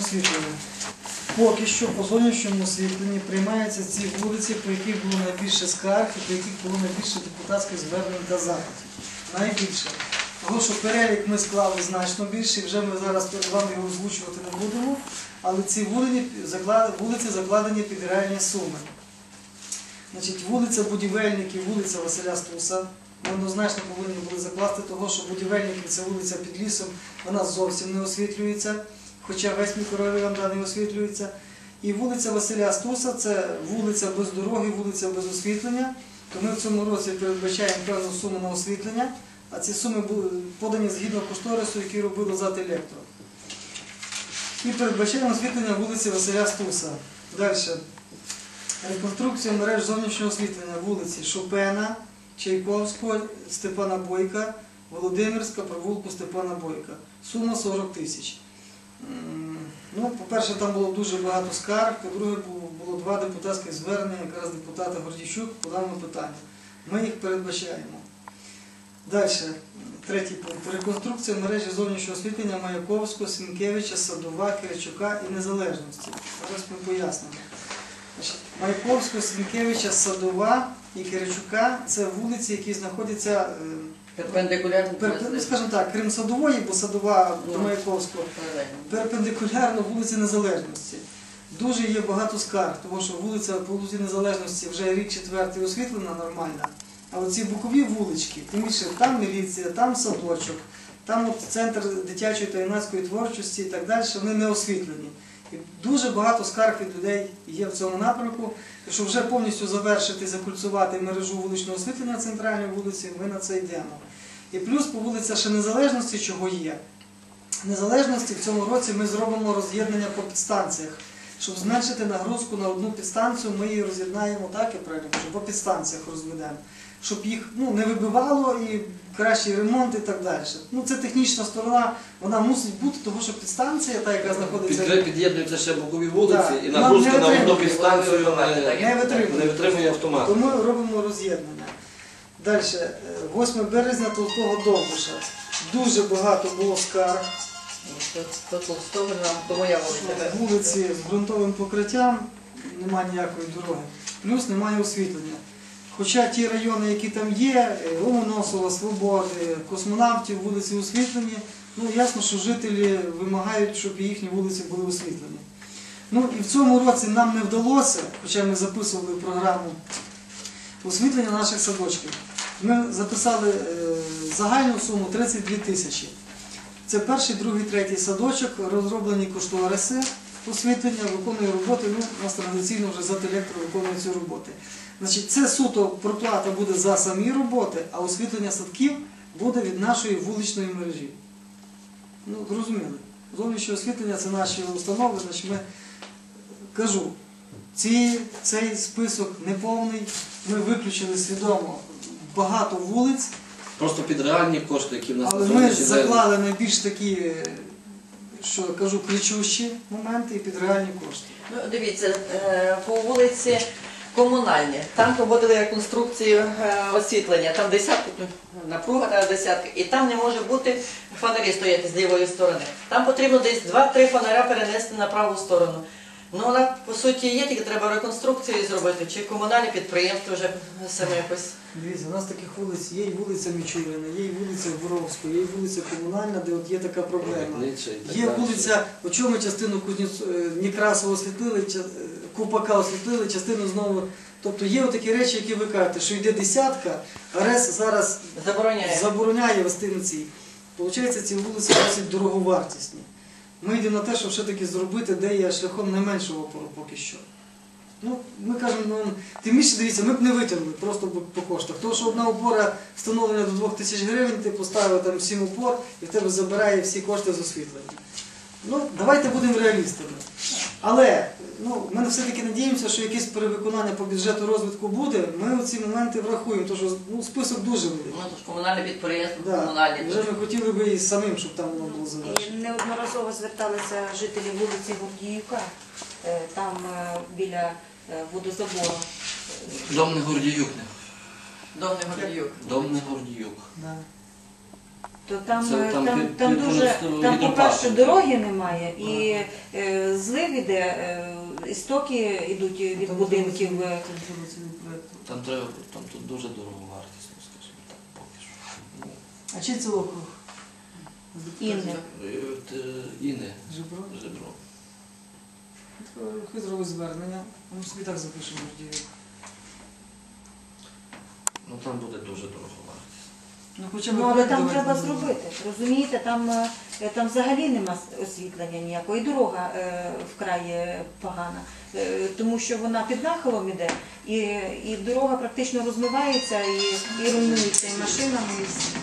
освітлення. Поки що по зовнішньому освітленні приймаються ці вулиці, по яких було найбільше скарг і по яких було найбільше депутатських звернень та запитів. Найбільше. Тому що перелік ми склали значно більше, і вже ми зараз перед вами його озвучувати не будемо, але ці вулиці, закладені під реальні суми. Значить, вулиця Будівельників, вулиця Василя Стуса. Ми однозначно повинні були закласти того, що будівельників це вулиця під лісом, вона зовсім не освітлюється, хоча весь мікрорайон да, не освітлюється. І вулиця Василя Стуса це вулиця без дороги, вулиця без освітлення. То ми в цьому році передбачаємо певну суму на освітлення, а ці суми подані згідно кошторису, який робили ЗАТ Електро. І передбачаємо освітлення вулиці Василя Стуса. Далі. Реконструкція мереж зовнішнього освітлення вулиці Шопена, Чайковського, Степана Бойка, Володимирська, провулку Степана Бойка. Сума 40 тисяч. Ну, по-перше, там було дуже багато скарг, по-друге, було- два депутатських звернення, якраз депутата Гордійчук по даному питанню. Ми їх передбачаємо. Далі, третій пункт. Реконструкція мережі зовнішнього освітлення Маяковського, Сінкевича, Садова, Киричука і Незалежності. Зараз ми пояснимо. Маяковського, Сінкевича, Садова і Киричука це вулиці, які знаходяться, е, Перпендикулярно. ну, скажімо так, крім Садової, бо Садова до Ну. Маяковського, перпендикулярно вулиці Незалежності. Дуже є багато скарг, тому що вулиця по вулиці Незалежності вже рік четвертий освітлена нормальна. А оці бокові вулички, тим більше там міліція, там садочок, там от центр дитячої та юнацької творчості і так далі, вони не освітлені. І дуже багато скарг від людей є в цьому напрямку. І щоб вже повністю завершити, закульцувати мережу вуличного освітлення центральної вулиці, ми на це йдемо. І плюс по вулиця ще Незалежності, чого є. Незалежності в цьому році ми зробимо роз'єднання по підстанціях. Щоб зменшити нагрузку на одну підстанцію, ми її роз'єднаємо так, я правильно по підстанціях розведемо. Щоб їх ну, не вибивало і кращий ремонт і так далі. Ну, це технічна сторона, вона мусить бути, тому що підстанція, та, яка знаходиться. Підкреп під'єднуються ще бокові вулиці, Так. і нагрузка на одну підстанцію Не не, не витримує. автомат. Тому робимо роз'єднання. Далі, 8 березня Толстого Довбуша. Дуже багато було скарг. По Толстого нам тому я вулиця. Вулиці з ґрунтовим покриттям, немає ніякої дороги. Плюс немає освітлення. Хоча ті райони, які там є, е, Ломоносова, Свободи, космонавтів, вулиці освітлені, ну ясно, що жителі вимагають, щоб їхні вулиці були освітлені. Ну і в цьому році нам не вдалося, хоча ми записували програму освітлення наших садочків. Ми записали е, загальну суму 32 тисячі. Це перший, другий, третій садочок, розроблені кошториси освітлення, виконує роботи. Ну, у нас традиційно вже зателектро виконує ці роботи. Значить, це суто проплата буде за самі роботи, а освітлення садків буде від нашої вуличної мережі. Ну, зрозуміли. Зовнішнє освітлення це наші установи, значить ми кажу, ці, цей список неповний. Ми виключили свідомо багато вулиць. Просто під реальні кошти, які в нас Але ми заклали найбільш такі, що кажу, кричущі моменти і під реальні кошти. Ну, дивіться, е, по вулиці комунальні. Там проводили реконструкцію е, освітлення. Там десятки, ну, напруга на десятки. І там не може бути фонарі стояти з лівої сторони. Там потрібно десь 2-3 фонаря перенести на праву сторону. Ну, вона по суті є, тільки треба реконструкцію зробити, чи комунальне підприємство вже саме якось. Дивіться, у нас таких вулиць є і вулиця Мічурина, є і вулиця Боровська, є і вулиця Комунальна, де от є така проблема. Є вулиця, у чому частину Кузнєц... е, Некрасова освітлили, ча- е, Купака освітлили, частину знову. Тобто є такі речі, які ви кажете, що йде десятка, а РЕС зараз Забороняє. забороняє вести на цій. Получається, ці вулиці досить дороговартісні. Ми йдемо на те, щоб все-таки зробити, де є шляхом найменшого опору поки що. Ну, ми кажемо, ну, тим більше дивіться, ми б не витягнули просто по коштах. Тому що одна опора встановлена до 2 тисяч гривень, ти поставив там 7 опор і в тебе забирає всі кошти з освітлення. Ну, давайте будемо реалістами. Але ну, ми все-таки надіємося, що якесь перевиконання по бюджету розвитку буде. Ми ці моменти врахуємо, тому що ну, список дуже великий. Ну, то ж комунальне підприємство, Да. комунальні. Вже ми хотіли би і самим, щоб там воно було І завершено. неодноразово зверталися жителі вулиці Гордіюка, е, там е, біля е, водозабору. Дом не Гордіюк. Дом не Гордіюк. Дом не Гордіюк. Да. То там, Це е, там там, під- там під дуже там, по-перше, дороги немає, і е, злив іде, е, істоки йдуть від Там будинків. е. Там треба, там тут дуже дорого вартість, ну скажімо так, поки що. Ну, А чий це округ? Інни. е, от, е, Інне, Жебро? Жебро. Хай зробить звернення. Ми собі так запишемо Гордіївку. Ну там буде дуже дорого вартість. Ну, хоча б Ну, але там треба зробимо. зробити. Розумієте, там, е, там взагалі нема освітлення ніякого, і дорога е, вкрай е, погана, Е, тому що вона під нахилом іде, і, і дорога практично розмивається, і, і руйнується і машинами, і всім.